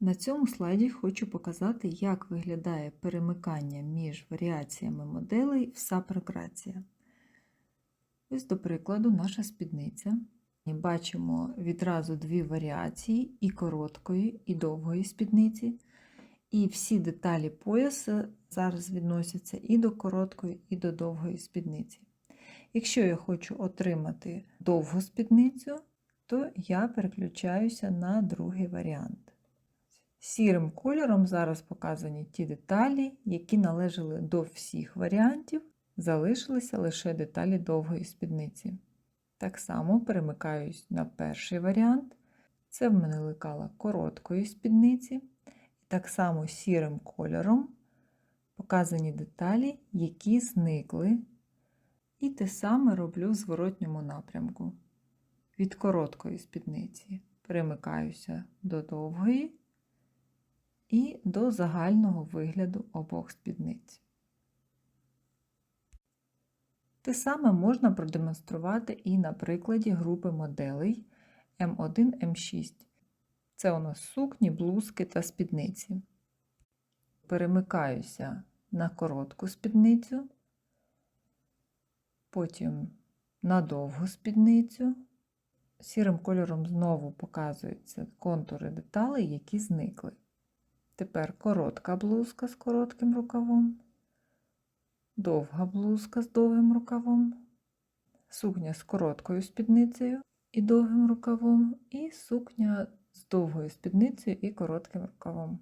На цьому слайді хочу показати, як виглядає перемикання між варіаціями моделей в сапрограція. Ось, до прикладу, наша спідниця. І бачимо відразу дві варіації і короткої, і довгої спідниці. І всі деталі пояса зараз відносяться і до короткої, і до довгої спідниці. Якщо я хочу отримати довгу спідницю, то я переключаюся на другий варіант. Сірим кольором зараз показані ті деталі, які належали до всіх варіантів, залишилися лише деталі довгої спідниці. Так само перемикаюсь на перший варіант. Це в мене лекала короткої спідниці. Так само сірим кольором показані деталі, які зникли. І те саме роблю в зворотньому напрямку. Від короткої спідниці перемикаюся до довгої і до загального вигляду обох спідниць. Те саме можна продемонструвати і на прикладі групи моделей М1, М6. Це у нас сукні, блузки та спідниці. Перемикаюся на коротку спідницю, потім на довгу спідницю. Сірим кольором знову показуються контури деталей, які зникли. Тепер коротка блузка з коротким рукавом, довга блузка з довгим рукавом, сукня з короткою спідницею і довгим рукавом, і сукня з довгою спідницею і коротким рукавом.